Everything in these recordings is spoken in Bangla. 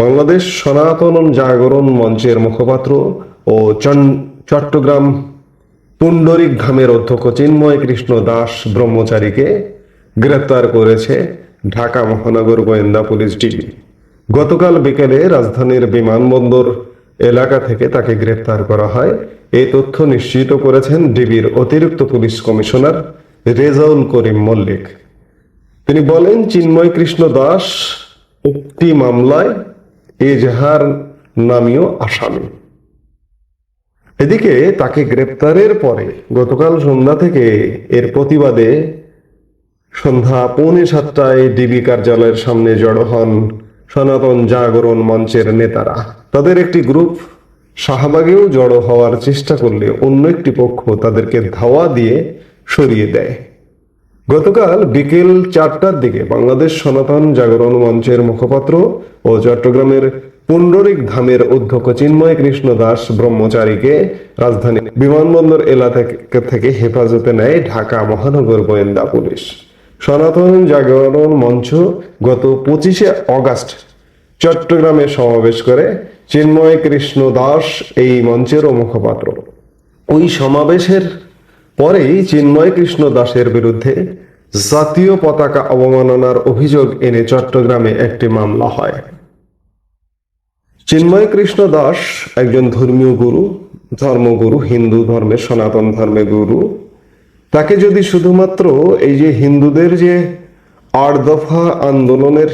বাংলাদেশ সনাতন জাগরণ মঞ্চের মুখপাত্র ও চট্টগ্রাম পুণ্ডরিক ধামের অধ্যক্ষ চিন্ময় কৃষ্ণ দাস ব্রহ্মচারীকে গ্রেপ্তার করেছে ঢাকা মহানগর গোয়েন্দা পুলিশ ডিবি গতকাল বিকেলে রাজধানীর বিমানবন্দর এলাকা থেকে তাকে গ্রেপ্তার করা হয়। এই তথ্য নিশ্চিত করেছেন ডিবির অতিরিক্ত পুলিশ কমিশনার রেজাউল করিম মল্লিক। তিনি বলেন, চিন্ময় কৃষ্ণ দাস উক্তি মামলায় এজাহার নামীয় আসামি। এদিকে তাকে গ্রেপ্তারের পরে গতকাল সন্ধ্যা থেকে এর প্রতিবাদে সন্ধ্যা পৌনে সাতটায় ডিবি কার্যালয়ের সামনে জড়ো হন সনাতন জাগরণ মঞ্চের নেতারা। তাদের একটি গ্রুপ শাহবাগেও জড়ো হওয়ার চেষ্টা করলে অন্য একটি পক্ষ তাদেরকে ধাওয়া দিয়ে সরিয়ে দেয়। গতকাল বিকেল চারটার দিকে বাংলাদেশ সনাতন জাগরণ মঞ্চের মুখপাত্র ও চট্টগ্রামের পুণ্ডরিক ধামের অধ্যক্ষ চিন্ময় কৃষ্ণ দাস ব্রহ্মচারীকে রাজধানী বিমানবন্দর এলাকা থেকে- হেফাজতে নেয় ঢাকা মহানগর গোয়েন্দা পুলিশ। সনাতন জাগরণ মঞ্চ গত পঁচিশে অগাস্ট চট্টগ্রামে সমাবেশ করে চিন্ময় কৃষ্ণ দাস এই মঞ্চেরও মুখপাত্র। ওই সমাবেশের পরেই চিন্ময় কৃষ্ণ দাসের বিরুদ্ধে জাতীয় পতাকা অবমাননার অভিযোগ এনে চট্টগ্রামে একটি মামলা হয়। চিন্ময় কৃষ্ণ দাস একজন ধর্মীয় গুরু, ধর্মগুরু, হিন্দু ধর্মের সনাতন ধর্মের গুরু। তাকে যদি শুধুমাত্র এই যে হিন্দুদের যে আট দফা আন্দোলনের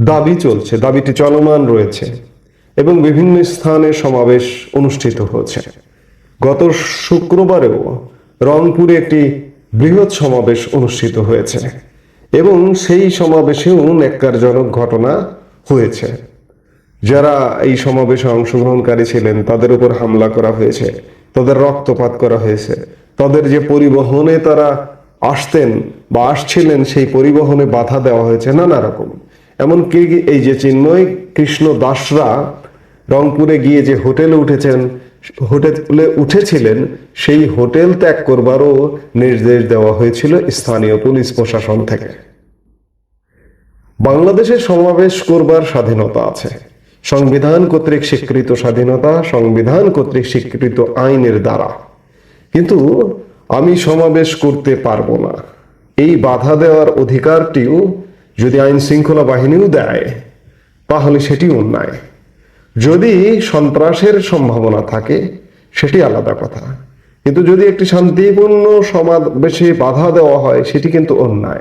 দাবি চলছে, দাবিটি চলমান রয়েছে এবং বিভিন্ন স্থানে সমাবেশ অনুষ্ঠিত হচ্ছে, গত শুক্রবারেও রংপুরে একটি বৃহৎ সমাবেশ অনুষ্ঠিত হয়েছে এবং সেই সমাবেশেও ন্যাক্কারজনক ঘটনা হয়েছে। যারা এই সমাবেশে অংশগ্রহণকারী ছিলেন, তাদের উপর হামলা করা হয়েছে, তাদের রক্তপাত করা হয়েছে, তাদের যে পরিবহনে তারা আসতেন বা আসছিলেন, সেই পরিবহনে বাধা দেওয়া হয়েছে নানা রকম। এমনকি এই যে চিন্ময় কৃষ্ণ দাসরা রংপুরে গিয়ে যে হোটেলে উঠেছেন হোটেলে উঠেছিলেন, সেই হোটেল ত্যাগ করবারও নির্দেশ দেওয়া হয়েছিল স্থানীয় পুলিশ প্রশাসন থেকে। বাংলাদেশে সমাবেশ করবার স্বাধীনতা আছে। সংবিধান কর্তৃক স্বীকৃত স্বাধীনতা সংবিধান কর্তৃক স্বীকৃত আইনের দ্বারা। কিন্তু আমি সমাবেশ করতে পারব না। এই বাধা দেওয়ার অধিকারটিও যদি আইন শৃঙ্খলা বাহিনীও দেয়, তাহলে সেটি অন্যায়। যদি সন্ত্রাসের সম্ভাবনা থাকে, সেটি আলাদা কথা। কিন্তু যদি একটি শান্তিপূর্ণ সমাবেশে বাধা দেওয়া হয়, সেটি কিন্তু অন্যায়।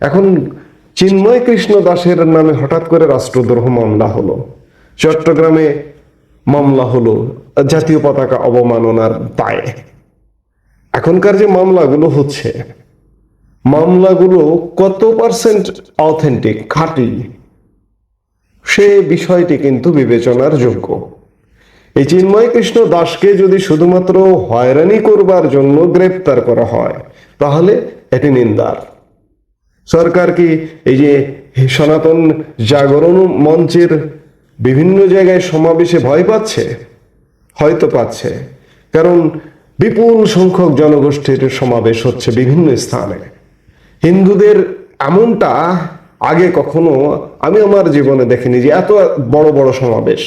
এখন চিন্ময় কৃষ্ণ দাসের নামে হঠাৎ করে রাষ্ট্রদ্রোহ মামলা হলো। চট্টগ্রামে মামলা হলো, জাতীয় পতাকা অবমাননার দায়ে। এখনকার যে মামলাগুলো হচ্ছে, মামলাগুলো কত পার্সেন্ট অথেন্টিক খাঁটি? সে বিষয়টি কিন্তু বিবেচনার যোগ্য। এই চিন্ময় কৃষ্ণ দাসকে যদি শুধুমাত্র হয়রানি করবার জন্য গ্রেপ্তার করা হয়, তাহলে এটি নিন্দার। সরকার কি এই যে সনাতন জাগরণ মঞ্চের বিভিন্ন জায়গায় সমাবেশে ভয় পাচ্ছে? হয়তো পাচ্ছে। কারণ বিপুল সংখ্যক জনগোষ্ঠীর সমাবেশ হচ্ছে বিভিন্ন স্থানে। হিন্দুদের এমনটা আগে কখনো আমি আমার জীবনে দেখিনি যে এত বড় বড় সমাবেশ।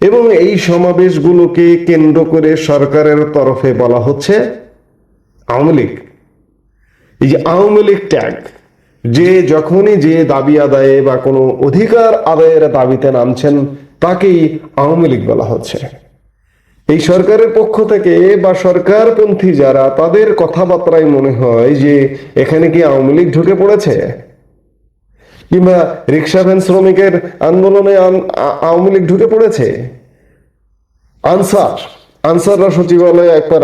এবং এই সমাবেশগুলোকে কেন্দ্র করে সরকারের তরফে বলা হচ্ছে আওয়ামী লীগ। এই যে আওয়ামী লীগ ট্যাগ যে যখনই যে দাবি আদায়ে বা কোনো অধিকার আদায়ের দাবিতে নামছেন, তাকেই আওয়ামী লীগ বলা হচ্ছে। এই সরকারের পক্ষ থেকে বা সরকারপন্থী যারা, তাদের কথাবার্তায় মনে হয় যে, এখানে কি আওয়ামী লীগ ঢুকে পড়েছে? কিংবা রিক্সা ভ্যান শ্রমিকের আন্দোলনে আওয়ামী লীগ ঢুকে পড়েছে? আনসার, আনসাররা সচিবালয়ে একবার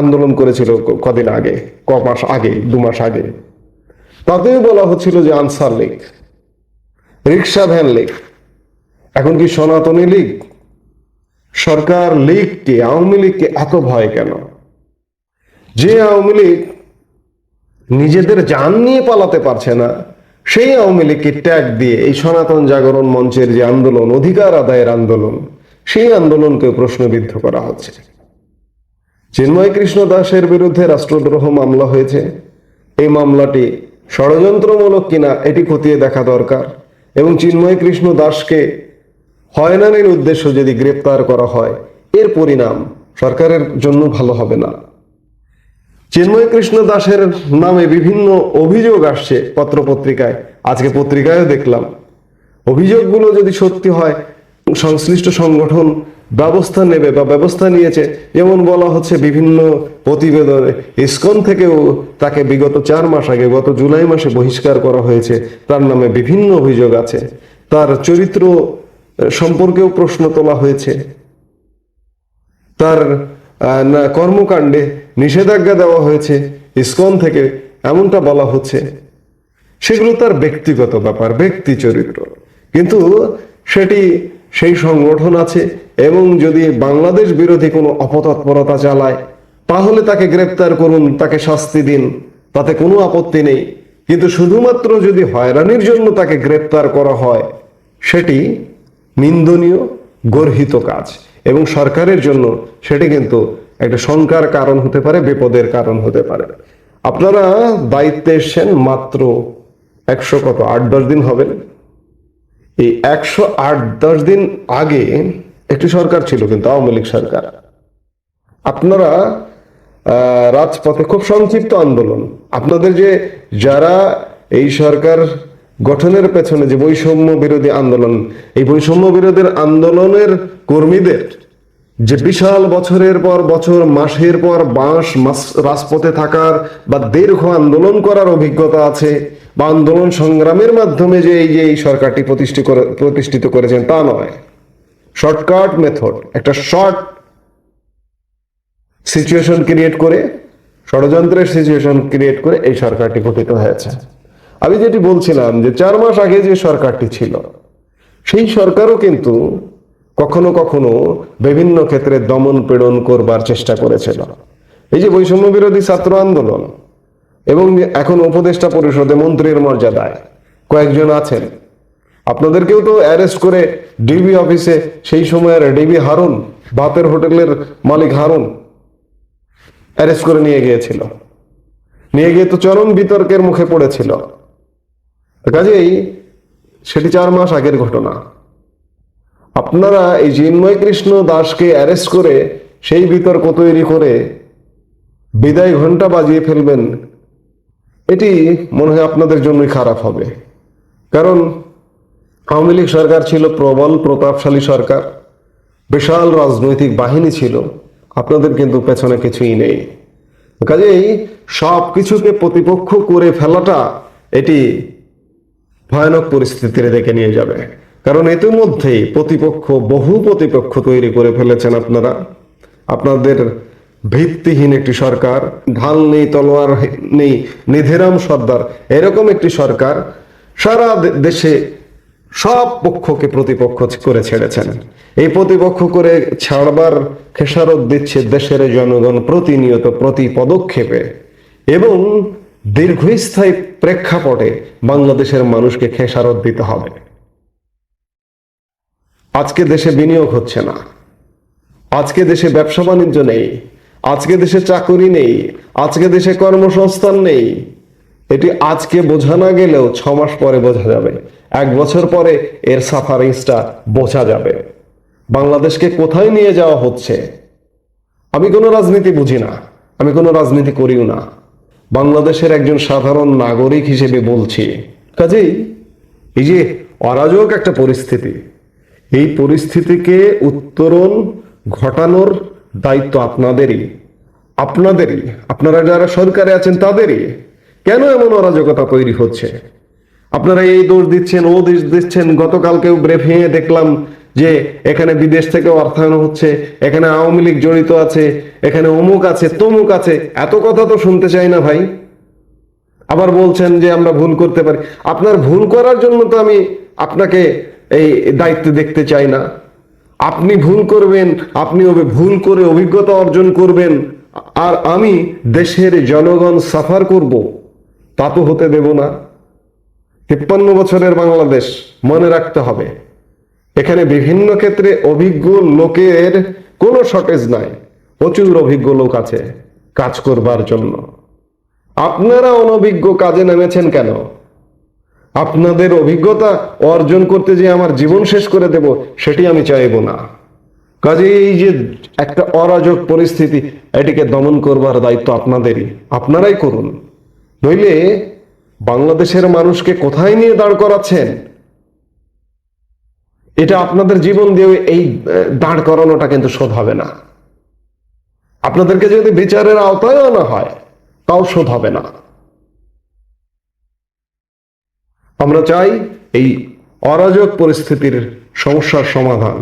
আন্দোলন করেছিল কদিন আগে, ক মাস আগে, দু মাস আগে। তাতেও বলা হচ্ছিল যে Ansar league rickshaw van league, এখন কি সনাতনী লীগ? সরকার লীগকে, আওয়ামী লীগকে এত ভয় কেন? যে আওয়ামী লীগ নিজেদের জান নিয়ে পালাতে পারছে না সেই আওয়ামী লীগকে ট্যাগ দিয়ে এই সনাতন জাগরণ মঞ্চের যে আন্দোলন, অধিকার আদায়ের আন্দোলন, সেই আন্দোলনকে প্রশ্নবিদ্ধ করা হচ্ছে। চিন্ময় কৃষ্ণ দাসের বিরুদ্ধে রাষ্ট্রদ্রোহ মামলা হয়েছে। এই মামলাটি ষড়যন্ত্রমূলক কিনা এটি খতিয়ে দেখা দরকার এবং চিন্ময় কৃষ্ণ দাসকে হয়রানির উদ্দেশ্য যদি গ্রেপ্তার করা হয়, এর পরিণাম সরকারের জন্য ভালো হবে না। চিন্ময় কৃষ্ণ দাসের নামে বিভিন্ন অভিযোগ আসছে পত্রপত্রিকায়। আজকে পত্রিকায়ও দেখলাম। অভিযোগগুলো যদি সত্যি হয়, সংশ্লিষ্ট সংগঠন ব্যবস্থা নেবে বা ব্যবস্থা নিয়েছে। যেমন বলা হচ্ছে, বিভিন্ন প্রতিবেদনে, ইসকন থেকেও তাকে বিগত চার মাস আগে, গত জুলাই মাসে বহিষ্কার করা হয়েছে। তার নামে বিভিন্ন অভিযোগ আছে। তার চরিত্র সম্পর্কেও প্রশ্ন তোলা হয়েছে। তার কর্মকাণ্ডে নিষেধাজ্ঞা দেওয়া হয়েছে, ইসকন থেকে এমনটা বলা হচ্ছে। সেগুলো তার ব্যক্তিগত ব্যাপার, ব্যক্তি চরিত্র। কিন্তু সেটি সেই সংগঠন আছে এবং যদি বাংলাদেশ বিরোধী কোনো অপতৎপরতা চালায়, তাহলে তাকে গ্রেপ্তার করুন, তাকে শাস্তি দিন, তাতে কোনো আপত্তি নেই। কিন্তু শুধুমাত্র যদি হয়রানির জন্য তাকে গ্রেপ্তার করা হয়, সেটি নিন্দনীয়, গর্হিত কাজ। এবং সরকারের জন্য সেটি কিন্তু একটা শঙ্কার কারণ হতে পারে, বিপদের কারণ হতে পারে। আপনারা দায়িত্বে এসছেন মাত্র একশো কত, আট, দশ দিন হবেন এই একশো আট, দশ দিন আগে একটি সরকার ছিল কিন্তু আওয়ামী লীগ সরকার। আপনারা রাজপথে খুব সংক্ষিপ্ত আন্দোলন। আপনাদের যে, যারা এই সরকার গঠনের পেছনে যে বৈষম্য বিরোধী আন্দোলন, এই বৈষম্য বিরোধীর আন্দোলনের কর্মীদের যে বিশাল বছরের পর বছর, মাসের পর বাঁশ রাজপথে থাকার বা দীর্ঘ আন্দোলন করার অভিজ্ঞতা আছে, বা আন্দোলন সংগ্রামের মাধ্যমে যে এই যে এই সরকারটি প্রতিষ্ঠিত প্রতিষ্ঠিত করেছেন, তা নয়। শর্টকাট মেথড, একটা শর্ট সিচুয়েশন ক্রিয়েট করে, ষড়যন্ত্রের সিচুয়েশন ক্রিয়েট করে এই সরকারটি গঠিত হয়েছে। আমি যেটি বলছিলাম যে চার মাস আগে যে সরকারটি ছিল, সেই সরকারও কিন্তু কখনো কখনো বিভিন্ন ক্ষেত্রে দমন পীড়ন করবার চেষ্টা করেছিল। এই যে বৈষম্য বিরোধী ছাত্র আন্দোলন এবং এখন উপদেষ্টা পরিষদে মন্ত্রীর মর্যাদায় কয়েকজন আছেন। আপনাদেরকেও তো অ্যারেস্ট করে ডিবি অফিসে সেই সময়ের ডিবি হারুন ভাতের হোটেলের মালিক হারুন অ্যারেস্ট করে নিয়ে গিয়েছিল। নিয়ে গিয়ে তো চরম বিতর্কের মুখে পড়েছিল। কাজেই সেটি চার মাস আগের ঘটনা। আপনারা এই চিন্ময় কৃষ্ণ দাসকে অ্যারেস্ট করে সেই বিতর্ক তৈরি করে বিদায় ঘণ্টা বাজিয়ে ফেলবেন, এটি মনে হয় আপনাদের জন্যই খারাপ হবে। কারণ আওয়ামী লীগ সরকার ছিল প্রবল, প্রতাপশালী সরকার, বিশাল রাজনৈতিক বাহিনী ছিল, আপনাদের কিন্তু পেছনে কিছুই নেই। কাজেই সব কিছুকে প্রতিপক্ষ করে ফেলাটা এটি ভয়ানক পরিস্থিতির দেখে নিয়ে যাবে। কারণ ইতিমধ্যেই প্রতিপক্ষ, বহু প্রতিপক্ষ তৈরি করে ফেলেছেন আপনারা। আপনাদের ভিত্তিহীন একটি সরকার, ঢাল নেই, তলোয়ার নেই, নিধিরাম সর্দার, এরকম একটি সরকার সারা দেশে সব পক্ষকে প্রতিপক্ষ করে ছেড়েছেন। এই প্রতিপক্ষ করে ছাড়বার খেসারত দিচ্ছে দেশের জনগণ প্রতিনিয়ত প্রতি পদক্ষেপে। এবং দীর্ঘস্থায়ী প্রেক্ষাপটে বাংলাদেশের মানুষকে খেসারত দিতে হবে। আজকে দেশে বিনিয়োগ হচ্ছে না। আজকে দেশে ব্যবসা বাণিজ্য নেই। আজকে দেশে চাকরি নেই। আজকে দেশে কর্মসংস্থান নেই। এটি আজকে বোঝা না গেলেও ছ মাস পরে বোঝা যাবে। এক বছর পরে এর সাফারিংসটা বোঝা যাবে। বাংলাদেশকে কোথায় নিয়ে যাওয়া হচ্ছে? আমি কোনো রাজনীতি বুঝি না। আমি কোনো রাজনীতি করিও না। বাংলাদেশের একজন সাধারণ নাগরিক হিসেবে বলছি। কাজেই এই যে অরাজক একটা পরিস্থিতি, এই পরিস্থিতিকে উত্তরণ ঘটানোর দায়িত্ব আপনাদেরই আপনাদেরই, আপনারা যারা সরকারে আছেন তাদেরই, কেন এমন অরাজকতা তৈরি হচ্ছে? আপনারা এই দোষ দিচ্ছেন, ও দোষ দিচ্ছেন, গতকালকেও ব্রেফিংয়ে দেখলাম যে এখানে বিদেশ থেকে অর্থায়ন হচ্ছে, এখানে আওয়ামী লীগ জড়িত আছে, এখানে অমুক আছে, তমুক আছে। এত কথা তো শুনতে চাই না ভাই। আবার বলছেন যে আমরা ভুল করতে পারি। আপনার ভুল করার জন্য তো আমি আপনাকে এই দায়িত্ব দেখতে চাই না। আপনি ভুল করবেন, আপনি ভুল করে অভিজ্ঞতা অর্জন করবেন। আর আমি দেশের জনগণ সাফার করব, তা তো হতে দেব না। তিপ্পান্ন বছরের বাংলাদেশ মনে রাখতে হবে। এখানে বিভিন্ন ক্ষেত্রে অভিজ্ঞ লোকের কোনো শর্টেজ নাই। প্রচুর অভিজ্ঞ লোক আছে কাজ করবার জন্য। আপনারা অনভিজ্ঞ কাজে নেমেছেন কেন? আপনাদের অভিজ্ঞতা অর্জন করতে যে আমার জীবন শেষ করে দেব, সেটি আমি চাইব না। কাজে এই যে একটা অরাজক পরিস্থিতি, এটিকে দমন করবার দায়িত্ব আপনাদেরই। আপনারাই করুন। নইলে বাংলাদেশের মানুষকে কোথায় নিয়ে দাঁড় করাচ্ছেন? এটা আপনাদের জীবন দিয়ে এই দাঁড় করানোটা কিন্তু শোধ হবে না। আপনাদেরকে যদি বিচারের আওতায় আনা হয়, তাও শোধ হবে না। আমরা চাই এই অরাজক পরিস্থিতির সমস্যার সমাধান।